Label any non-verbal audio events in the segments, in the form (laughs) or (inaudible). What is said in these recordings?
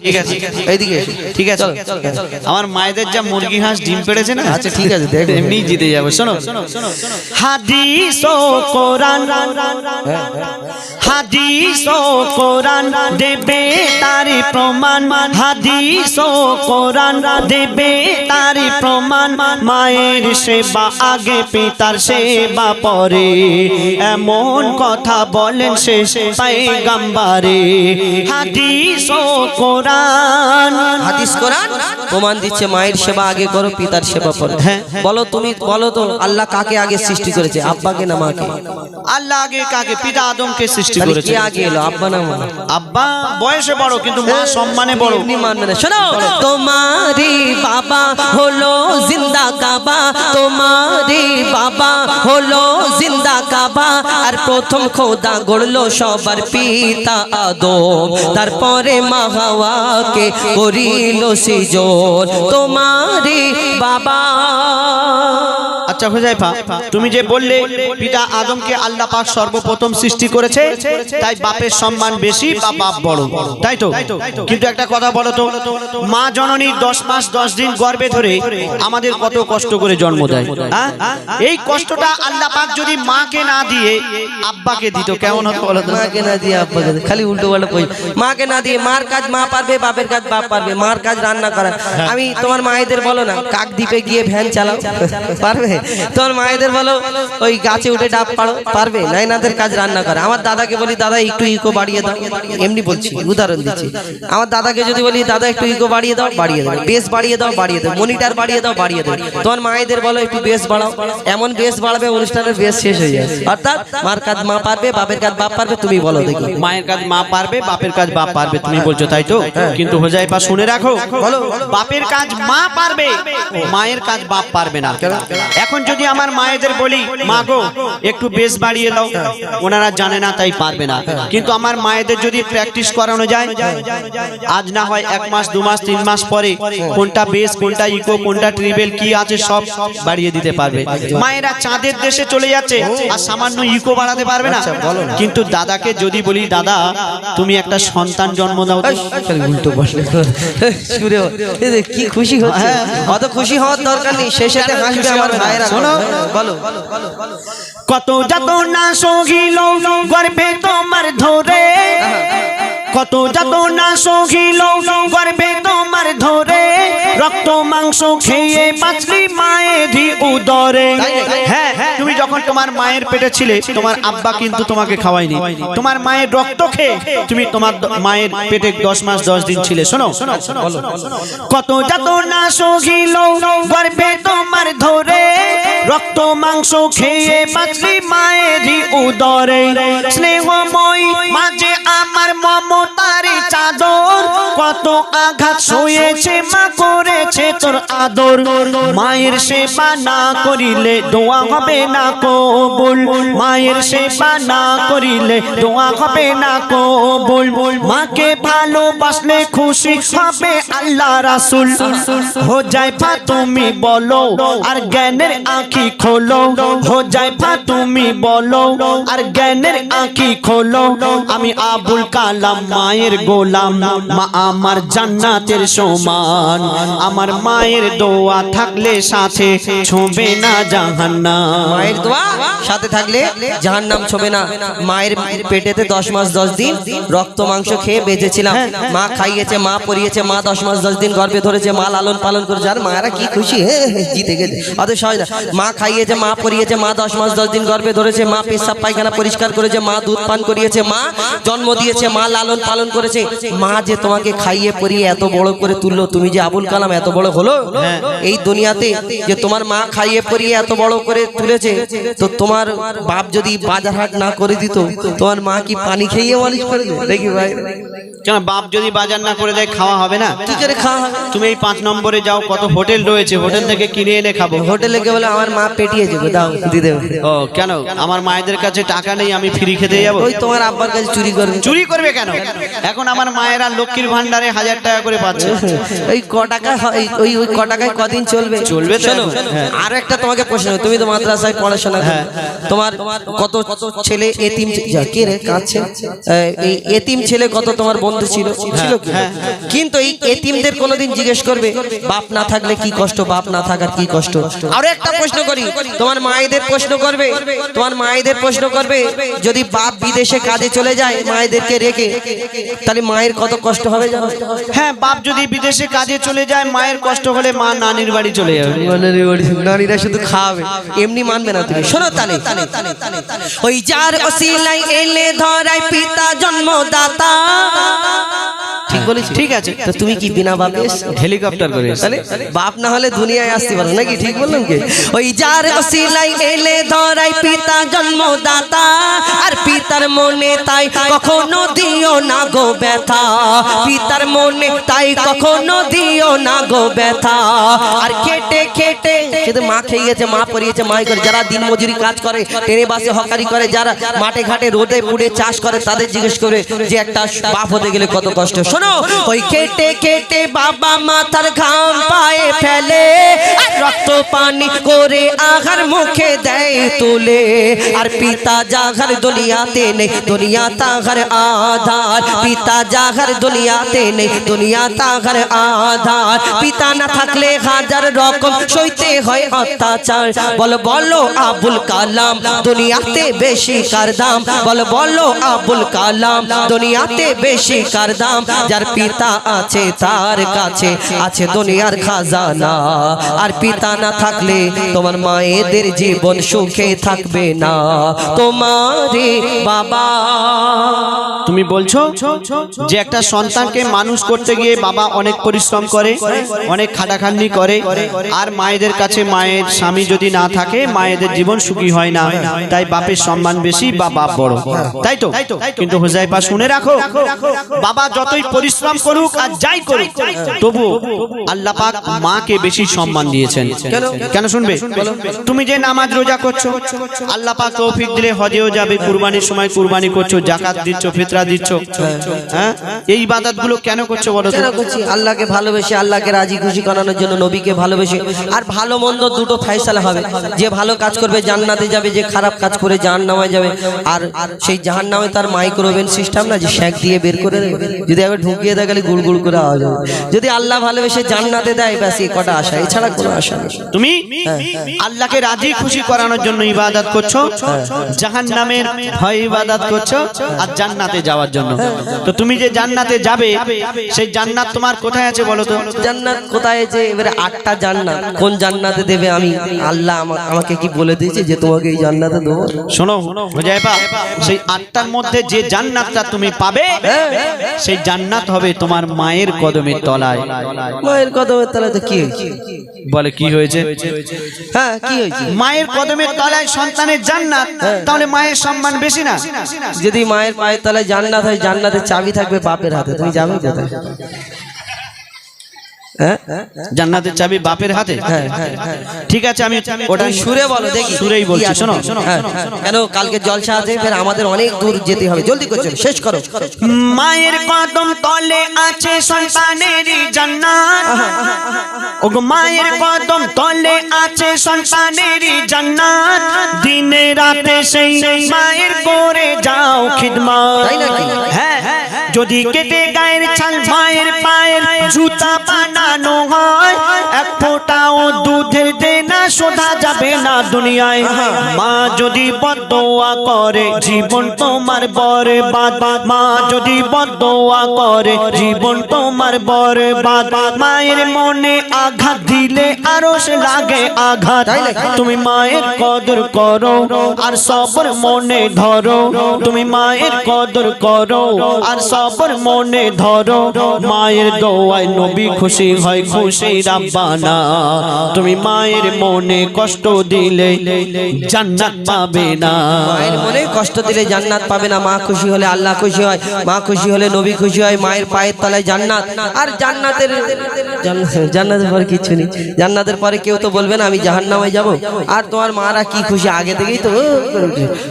ঠিক আছে এইদিকে ঠিক আছে চলো, চলো, আমার মায়েদের যা মুরগি হাঁস ডিম পেড়েছে না? আচ্ছা ঠিক আছে দেখো। এমনি জিতে যাবে শোনো। হাদিস ও কোরআন। হাদিস ও কোরআন দেবে তারি প্রমাণ। হাদিস ও কোরআন দেবে তারি প্রমাণ। মায়ের সেবা আগে পিতার সেবা পরে। এমন কথা বলেন শেষ পাইগাম্বারে হাদিস ও কোরআন হাদিস কোরআন? প্রমাণ দিচ্ছে মায়ের সেবা আগে করো পিতার সেবা পরে হ্যাঁ, বলো তুমি বলো তো আল্লাহ কাকে আগে সৃষ্টি করেছে আব্বাকে না মাকে? আল্লাহ আগে কাকে পিতা আদমকে সৃষ্টি করেছে? কে আগে এলো আব্বা না মা? আব্বা বয়সে বড় কিন্তু মা সম্মানে বড়। এমনি মানবে না। শোনো তোমারি বাবা হলো জিন্দা কাবা তোমারি বাবা হলো জিন্দা কাবা। আর প্রথম খোদা গড়লো সবার পিতা আদম তারপরে মা হাওয়াকে করিল সিজন। তোমারি বাবা। আচ্ছা হুজাইফা, তুমি যে বললে পিতা আদমকে আল্লাহ পাক সর্বপ্রথম সৃষ্টি করেছে, তাই বাপের সম্মান বেশি বা বাপ বড়। তাই তো? কিন্তু একটা কথা বলো তো, মা জননী দশ মাস দশ দিন গর্ভে ধরে আমাদের কত কষ্ট করে জন্ম দেয় হ্যাঁ? এই কষ্টটা আল্লাহ পাক যদি মাকে না দিয়ে আব্বাকে দিত, কেমন হতো বলো তো? মাকে না দিয়ে আব্বাকে। খালি উল্টো পাল্টা কই? মাকে না দিয়ে মার কাজ মা পারবে, বাপের কাজ বাপ পারবে, মার কাজ রান্না করা। আমি তোমার মায়েদের বলো না, কাক দ্বীপে গিয়ে ভ্যান চালাও, পারবে? (laughs) তোমার মায়েদের বলো ওই গাছে উঠে ডাব পাড়ো পারবে? নাইনাদের কাজ রান্না করে। আমার দাদাকে বলি দাদা একটু ইকো বাড়িয়ে দাও। এমনি বলছি উদাহরণ দিচ্ছি। আমার দাদাকে যদি বলি দাদা একটু ইকো বাড়িয়ে দাও বাড়িয়ে দেবে। বেস বাড়িয়ে দাও বাড়িয়ে দেবে। মনিটার বাড়িয়ে দাও বাড়িয়ে দেবে। তোমার মায়েদের বলো একটু বেস বাড়াও। এমন বেশ বাড়াবে অনুষ্ঠানের বেশ শেষ হয়ে যাবে। অর্থাৎ মার কাজ মা পারবে বাপের কাজ বাপ পারবে তুমি বলো দেখি। মায়ের কাজ মা পারবে বাপের কাজ বাপ পারবে তুমি বলছো তাই তো? কিন্তু হোজাইফা শুনে রাখো। বলো। বাপের কাজ মা পারবে মায়ের কাজ বাপ পারবে না। এখন যদি আমার মায়েদের বলি মা গো একটু বেশ বাড়িয়ে দাও। ওনারা জানে না তাই পারবে না। কিন্তু আমার মায়েদের যদি প্র্যাকটিস করানো যায় আজ না হয় এক মাস দু মাস তিন মাস পরে কোনটা বেস কোনটা ইকো কোনটা ট্রিবেল কি আছে সব বাড়িয়ে দিতে পারবে। মায়েরা চাঁদের দেশে চলে যাচ্ছে আর সামান্য ইকো বাড়াতে পারবে না। কিন্তু দাদাকে যদি বলি দাদা তুমি একটা সন্তান জন্ম দাও। উল্টো যে কি খুশি হচ্ছে। অত খুশি হওয়ার দরকার নেই। শেষেতে হাসবে আমার ভাইয়েরা শোনো। বলো। কত যত না সহিল গর্ভে তোমার ধরে। কত যত না সহিল গর্ভে তোমার ধরে। রক্ত মাংস খেয়ে বাঁচলি মায়ের উদরে। হ্যাঁ। তুমি যখন তোমার মায়ের পেটে ছিলে, তোমার আব্বা কিন্তু তোমাকে খাওয়ায়নি। তোমার মায়ের রক্ত খেয়ে তুমি তোমার মায়ের পেটে দশ মাস, দশ দিন ছিলে। শোনো কত যত না সহিল গর্ভে তোমার ধরে, রক্ত মাংস খেয়ে বাঁচলি মায়েরই উদরে। স্নেহময় মাঝে আমার মমতার চাদর, কত আঘাত সয়েছে মা, করেছে তোর আদর। মায়ের সেবা না করিলে দোয়া হবে না কবুল। মায়ের সেবা না করিলে দোয়া হবে না কবুল। মাকে ভালোবাসলে খুশি হবে আল্লাহ রাসুল। হো তুমি বলো, আর জ্ঞানের আঁখি খোলো। হো তুমি বলো, আর জ্ঞানের আঁখি খোলো। আমি আবুল কালাম, মায়ের গোলাম, মা আমার জান্নাতের সমান। আমার মায়ের দোয়া থাকলে সাথে ছোঁবে না জাহান্নাম। মায়ের দোয়া সাথে থাকলে যাহার নাম ছবে না। মায়ের পেটেতে দশ মাস দশ দিন রক্ত মাংস খেয়ে বেঁচেছিলাম। মা খাইয়েছে মা পরিয়েছে মা দশ মাস দশ দিন গর্ভে ধরেছে মা লালন পালন মায়েরা কি খুশি? হে জিতে গেছে। অত সহজ না। মা খাইয়েছে মা পরিয়েছে মা দশ মাস দশ দিন গর্ভে ধরেছে মা পেশাব পায়খানা পরিষ্কার করেছে মা দুধ পান করিয়েছে মা জন্ম দিয়েছে মা লালন পালন করেছে। মা যে তোমাকে খাইয়ে পরিয়ে এত বড় করে তুললো তুমি যে আবুল কালাম এত বড় হলো? এই দুনিয়াতে যে তোমার মা খাইয়ে পরিয়ে এত বড় করে তুলেছে তো তোমার বাপ যদি বাজার হাট না করে দিত তোমার মা কি পানি খেয়ে মানুষ করে? দেখি ভাই। কেন বাপ যদি বাজার না করে দেয় খাওয়া হবে না? কি করে খাওয়া হবে? তুমি এই পাঁচ নম্বরে যাও কত হোটেল রয়েছে হোটেল থেকে কিনে এনে খাব। হোটেলে গিয়ে বলে আমার মা পেটিয়েছে গো, দাও দিয়ে দেবে ও কেন? আমার মায়েদের কাছে টাকা নেই আমি ফ্রি খেতে যাব? ওই তোমার আব্বার কাছে চুরি করবে। চুরি করবে কেন? এখন আমার মায়েরা লক্ষ্মীর ভান্ডার হাজার টাকা করে পাচ্ছে। ওই ক টাকা ওই- ওই ক টাকায় কদিন চলবে? চলবে এখন, হ্যাঁ। আর একটা তোমাকে প্রশ্ন তুমি তো মাদ্রাসায় পড়াশোনা করো। তোমার কত ছেলে এতিম কে রে? কাঁদছে এই- এতিম ছেলে কত তোমার বন্ধু ছিল? ছিল কিন্তু এই এতিমদের কোনোদিন জিজ্ঞেস করবে বাপ না থাকলে কি কষ্ট? বাপ না থাকার কি কষ্ট? আরও একটা প্রশ্ন করি। তোমার মায়েদের প্রশ্ন করবে? তোমার মায়েদের প্রশ্ন করবে যদি বাপ বিদেশে কাজে চলে যায় মায়েদেরকে রেখে তাহলে মায়ের কত কষ্ট হবে হ্যাঁ বাপ যদি বিদেশে কাজে চলে যায় মায়ের কষ্ট হলে মা নানির বাড়ি চলে যাবে। নারীরা শুধু খাওয়াবে এমনি মানবে না তুমি শোনো তালে ওই যার অসিলাই এলে ধরাই পিতা জন্মদাতা। ঠিক বলেছি? ঠিক আছে তো তুমি কি বিনা বাপে? হেলিকপ্টার করে তাহলে বাপ না হলে দুনিয়ায় আসতে পারো নাকি ঠিক বললাম কি? ওই যার অসিলাই এলে ধরাই পিতা জন্মদাতা আর পিতার মনে তাই কখনো দিও না গো ব্যথা। পিতার মনে তাই কখনো দিও না গো ব্যথা। আর খেটে খেটে শুধু মা খেয়ে গেছে মা পরিয়েছে মাই করে। যারা দিন মজুরি কাজ করে ট্রেনে বাসে হকারি করে যারা মাঠে ঘাটে রোদে পুড়ে চাষ করে তাদের জিজ্ঞেস করে যে একটা বাপ হতে গেলে কত কষ্ট। শোনো ওই কেটে কেটে বাবা মাথার ঘাম পায়ে ফেলে রক্ত পানি করে আঘার মুখে দেয় তুলে। আর পিতা জাঘর দুনিয়াতে নেই দুনিয়া তাঘর আধার। পিতা জাঘর দুনিয়াতে নেই দুনিয়া তাঘর আধার। পিতা না থাকলে হাজার রকম সইতে হয় অত্যাচার। বল বলো আবুল কালাম দুনিয়াতে বেশি কার দাম? বল বলো আবুল কালাম দুনিয়াতে বেশি কার দাম? যার পিতা আছে, তার কাছে আছে দুনিয়ার খাজানা। আর পিতা না থাকলে তোমার মায়েদের জীবন সুখে থাকবে না। তোমারে বাবা। তুমি বলছো যে একটা সন্তানকে মানুষ করতে গিয়ে বাবা অনেক পরিশ্রম করে, অনেক খাটাখাটনি করে, আর মায়েদের কাছে মায়ের স্বামী যদি না থাকে, মায়েদের জীবন সুখী হয় না। তাই বাপের সম্মান বেশি বা বাপ বড়। তাই তো? কিন্তু হোজাইপা শুনে রাখো, বাবা যতই পরিশ্রম করুক আর যাই করুক তবু আল্লাহ পাক মাকে বেশি সম্মান দিয়েছেন। কেন? শুনবে? তুমি যে নামাজ রোজা করছ আল্লাহ পাক তৌফিক দিলে হজেও যাবে কুরবানির সময় কুরবানি করছ জাকাত দিচ্ছ ফিতরা দিচ্ছ। হ্যাঁ? এই ইবাদতগুলো কেন করছ বলো কেন করছি? আল্লাহকে ভালোবেসে আল্লাহকে রাজি খুশি করানোর জন্য নবীকে ভালোবেসে। আর ভালো মন্দ দুটো ফাইসালা হবে। যে ভালো কাজ করবে জান্নাতে যাবে যে খারাপ কাজ করে জাহান নামায় যাবে। আর সেই জাহান নামে তার মাইক্রোওভেন সিস্টেম না যে শ্যাক দিয়ে বের করে। যদি একবার ঢুকিয়ে দেয় গেলে গুড় গুড় করে আওয়াজ হবে যদি আল্লাহ ভালোবেসে জান্নাতে দেয় ব্যাস এই কটা আশা। এছাড়া কোনো আশা নেই। তুমি? আল্লাহকে রাজি খুশি করানোর জন্য ইবাদত করছ? জাহান নামের ভয় ইবাদত করছ? আর জান্নাতে যাওয়ার জন্য। তো তুমি যে জান্নাতে যাবে সেই জান্নাত তোমার কোথায় আছে বলো তো? জান্নাত কোথায় যে এবারে আটটা জান্নাত? কোন জান্নাতে দেবে আমি? আল্লাহ আমাকে কি বলে দিয়েছে যে তোমাকে এই জান্নাতে দেবো? শোনো হোজাইপা সেই আটটার মধ্যে যে জান্নাতটা তুমি পাবে সেই জান্নাত হবে তোমার মায়ের কদমের তলায়। মায়ের কদমের তলায় তো কি হয়েছে? বলে কি হয়েছে? হ্যাঁ কি হয়েছে? মায়ের কদমের তলায় সন্তানের জান্নাত তাহলে মায়ের সম্মান বেশি না? যদি মায়ের পায়ের তলায় জান্নাত হয় জান্নাতের চাবি থাকবে বাপের হাতে তুমি যাবে কোথায়? হ্যাঁ জান্নাতের চাবি বাপের হাতে? হ্যাঁ, হ্যাঁ, হ্যাঁ। ঠিক আছে আমি ওটা সুরে বলো দেখি। সুরেই বলছি শোনো। শোনো হ্যাঁ, কেন কালকে জলসা আছে? ফের আমাদের অনেক দূর যেতে হবে। জলদি করছ শেষ করো। মায়ের কদম তলে আছে সন্তানের জান্নাত। ওগো মায়ের কদম তলে আছে সন্তানের জান্নাত। দিনে রাতে সেই মায়ের করে যাও খিদমত। হ্যাঁ যদি কেটে গায়ের ছাল মায়ের পায়ের জুতা বানানো হয় এক ফোঁটাও দুধের দেনা শোধা যাবে না দুনিয়ায়। মা যদি বদোয়া করে জীবন তোমার বরবাদ। মা যদি বদোয়া করে জীবন তোমার বরবাদ। মায়ের মনে আঘাত দিলে আরও সে লাগে আঘাত। তুমি মায়ের কদর করো আর সবর মনে ধরো। তুমি মায়ের কদর করো আর সবর মনে ধরো। মায়ের দোয়ায় নবী খুশি হয় খুশি রাব্বানা। তুমি মায়ের মনে কষ্ট দিলে জান্নাত পাবে না। মায়ের মনে কষ্ট দিলে জান্নাত পাবে না। মা খুশি হলে আল্লাহ খুশি হয় মা খুশি হলে নবী খুশি হয় মায়ের পায়ের তলায় জান্নাত। আর জান্নাতের জান্নাত- পরে কিছু নেই। জান্নাতের পরে কেউ তো বলবে না, আমি জাহান্নামে যাব। আর তোমার মারা কি খুশি? আগে থেকেই তো।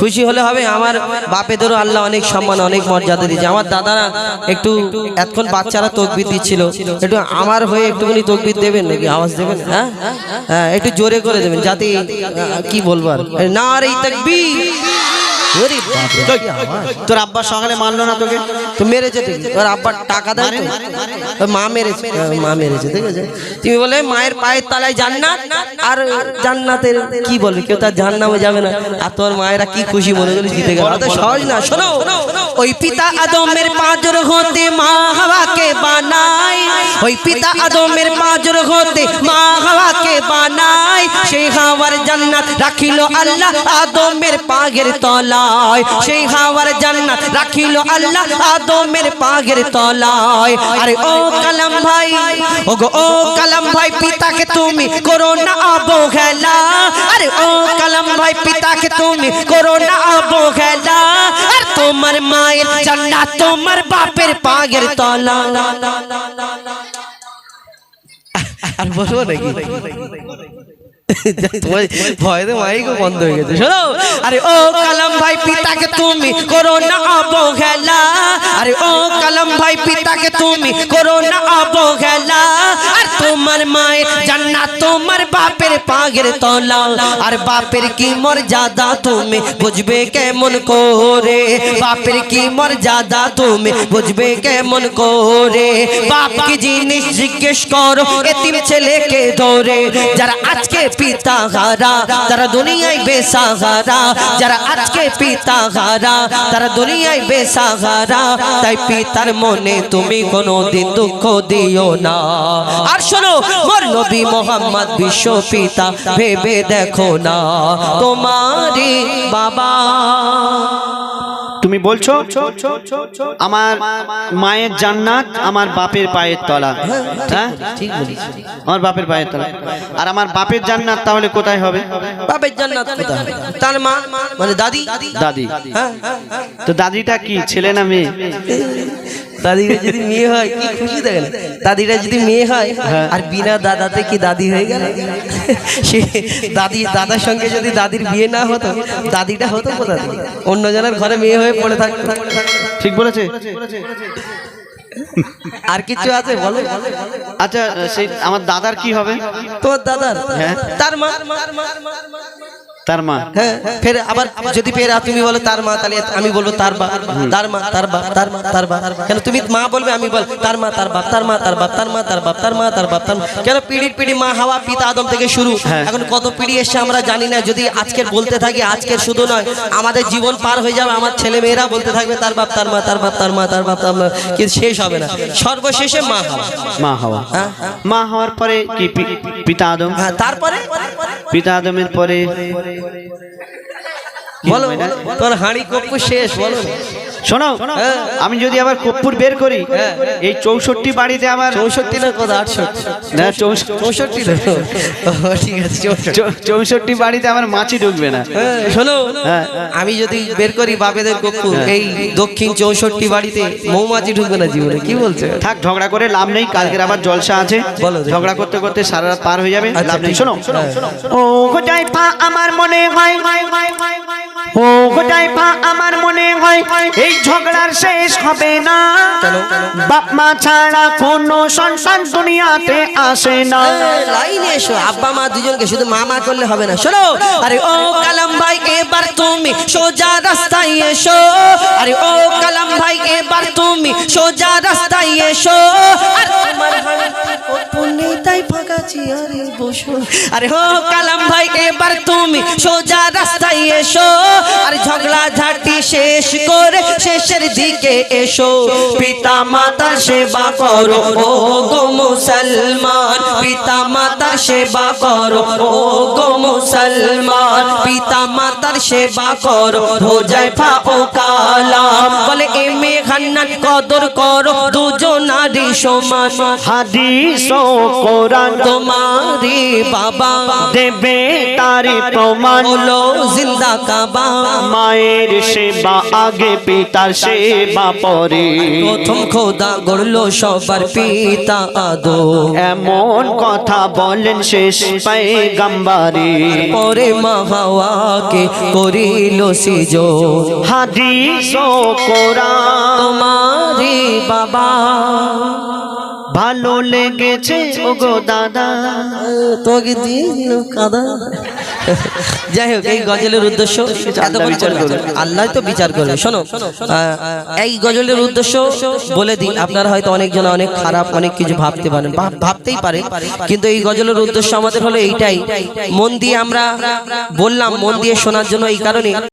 খুশি হলে হবে। আমার বাপেদেরও আল্লাহ অনেক সম্মান, অনেক মর্যাদা দিয়েছে। আমার দাদারা একটু এতক্ষণ বাচ্চারা তকবির দিচ্ছিল। একটু আমার হয়ে একটুখানি তকবির দেবেন নাকি? আওয়াজ দেবেন? হ্যাঁ? হ্যাঁ একটু জোরে করে দেবেন, যাতে কি বলব আর? না রে তকবীর তোর আব্বা সকালে মানলো না তোকে? তো মেরেছে ওর আব্বার টাকা দেয় মা মেরেছে। মা মেরেছে ঠিক আছে। তুমি বলে মায়ের পায়ের তলায় জান্নাত আর জান্নাতের কি বলবে কেউ তার জাহান্নামে যাবে না। আর তোর মায়েরা কি খুশি মনে করে জিতে গেল? সহজ না শোনো। ওই পিতা আদমের পাঁচর হতে মা হাওয়াকে বানাই ওই পিতা আদমের পাঁচর হতে মা হাওয়াকে বানাই সেই হাওয়ার জান্নাত রাখিল আল্লাহ আদমের পাগের তলায়। সেই হাওয়ার জান্নাত রাখিল আল্লাহ আদমের পাগের তলায়। আরে ও কালাম ভাই ও গো ও কালাম ভাই, পিতাকে তুমি করো না অবহেলা। আরে ও কালাম ভাই, পিতাকে তুমি করো না অবহেলা। আর তোমার মায়ের জান্নাত তোমার বাপের পাগের তলা আর বলব নাকি? ভয়তে বন্ধ হয়ে গেছে। শোনো আরে ও কালাম ভাই পিতাকে তুমি করো না অবহেলা। আরে ও কালাম ভাই পিতাকে তুমি করো না অবহেলা। আর তোমার মায়ের জান্নাত তোমার বাপের পাগের তলা। আর বাপের কি মর্যাদা তুমি বুঝবে কেমন করে? বাপের কি মর্যাদা তুমি বুঝবে কেমন করে? বাপ কি জিনিস জিজ্ঞেস করো এতিম ছেলেকে ধরে। যারা আজকে পিতা হারা তারা দুনিয়ায় বেসাহারা, যারা আজকে পিতা হারা তারা দুনিয়ায় বেসাহারা, তাই পিতার মনে তুমি কোনো দিন দুঃখ দিও না। আর শোনো, মোর নবী মোহাম্মদ বিশ্ব পিতা, ভেবে দেখো না, তোমারই বাবা। তুমি বলছো? আমার মায়ের জান্নাত আমার বাপের পায়ের তলা। হ্যাঁ? ঠিক বলেছি আমার বাপের পায়ের তলা। আর আমার বাপের জান্নাত তাহলে কোথায় হবে? বাপের জান্নাত কোথায় হবে? তার মা মানে দাদি? দাদি। হ্যাঁ? তো দাদিটা কি ছেলে না মেয়ে? দাদিরা যদি মেয়ে হয় কি খুশি দেখেন? দাদিরা যদি মেয়ে হয় হ্যাঁ। আর বিনা দাদাতে কি দাদি হয়ে গেল? সে দাদি দাদার সঙ্গে যদি দাদির বিয়ে না হতো দাদিটা হতো কোথা অন্য জনের ঘরে মেয়ে হয়ে পড়ে থাকতো। ঠিক বলেছে। আর কিছু আছে বলো? আচ্ছা সেই আমার দাদার কি হবে? তোমার দাদার? হ্যাঁ। তার মা? তার মা। হ্যাঁ ফের আবার যদি ফের তুমি বলো তার মা তাহলে আমি বলব তার বাপ। তার মা তার বাপ তার মা তার বাপ। কেন তুমি মা বলবে আমি বল তার মা তার বাপ তার মা তার বাপ তার মা তার বাপ তার মা তার বাপ তার কেন পিড়ির পিড়ি মা হাওয়া পিতা আদম থেকে শুরু? হ্যাঁ। এখন কত পিড়ি এসছে আমরা জানি না। যদি আজকের বলতে থাকি আজকের শুধু নয় আমাদের জীবন পার হয়ে যাবে আমার ছেলে মেয়েরা বলতে থাকবে তার বাপ তার মা তার বাপ তার মা তার বাপ তার মা। কিন্তু শেষ হবে না। সর্বশেষে মা হাওয়া। মা হওয়া। হ্যাঁ, হ্যাঁ। মা হওয়ার পরে কি পিতা আদম? হ্যাঁ তারপরে পিতা আদমের পরে বলো তোর হাঁড়ি কপ্পু শেষ বলো। শোনো হ্যাঁ। আমি যদি আবার কর্পূর বের করি হ্যাঁ। এই চৌষট্টি বাড়িতে আমার চৌষট্টি না কত? আটষট্টি না, চৌষট্টি ঠিক আছে চৌষট্টি। বাড়িতে আমার মাছি ঢুকবে না। হ্যাঁ, শোনো। আমি যদি বের করি বাপেদের কপ্পু এই দক্ষিণ চৌষট্টি বাড়িতে মৌমাছি ঢুকবে না জীবনে কি বলছে? থাক ঝগড়া করে লাভ নেই কালকের আবার জলসা আছে। বলো ঝগড়া করতে করতে সারা রাত পার হয়ে যাবে আচ্ছা, লাভ নেই। ঠিক শোনো। ও গোটাই পা আমার মনে হয়। ও গোটাই পা আমার মনে হয় এই ঝগড়ার শেষ হবে না। বাপ মা ছাড়া কোনো সন্তান দুনিয়াতে আসে না। লাইনে এসো আব্বা মা দুজনকে শুধু মামা করলে হবে না শোনো। আরে ও কালাম ভাই এবার তুমি সোজা রাস্তায় এসো। আরে ও কালাম ভাই এবার তুমি সোজা রাস্তায় এসো। আর তোমার নেই তাই ফাঁকা চেয়ারে বসো। আরে ও কালাম ভাই এবার তুমি সোজা রাস্তায় এসো। আর ঝগড়া ঝাঁটি শেষ করে শেষের দিকে এসো। পিতা মাতা সেবা করো ও গো মুসলমান। পিতা মাতার সেবা করো ও গো মুসলমান। পিতা মাতার সেবা করো হোজাইফা ও কালাম। বলে এ মেঘান্নান কদর করো দুজনারই সমান। হাদিস ও কোরআন তোমারি বাবা। দেবে তারি প্রমাণ। হলো জিন্দা কাবা। মায়ের সেবা আগে পিতার সেবা পরে। প্রথম খোদা গড়লো সবার পিতা আদো এমন কথা বলেন শেষ পায়গাম্বারে। পরে মা হাওয়াকে করিল সিজো হাদিস ও কোরআন। তোমারি বাবা। ভালো লেগেছে ওগো দাদা। তোকে দিয়ে দিল কাদা। যাই হোক এই গজলের উদ্দেশ্য। আল্লাহ তো বিচার করবে। শোনো এই গজলের উদ্দেশ্য বলে দিই আপনারা হয়তো অনেকজন অনেক খারাপ অনেক কিছু ভাবতে পারেন ভাবতেই পারে। কিন্তু এই গজলের উদ্দেশ্য আমাদের হলো এইটাই। মন দিয়ে আমরা বললাম মন দিয়ে শোনার জন্য এই কারণে।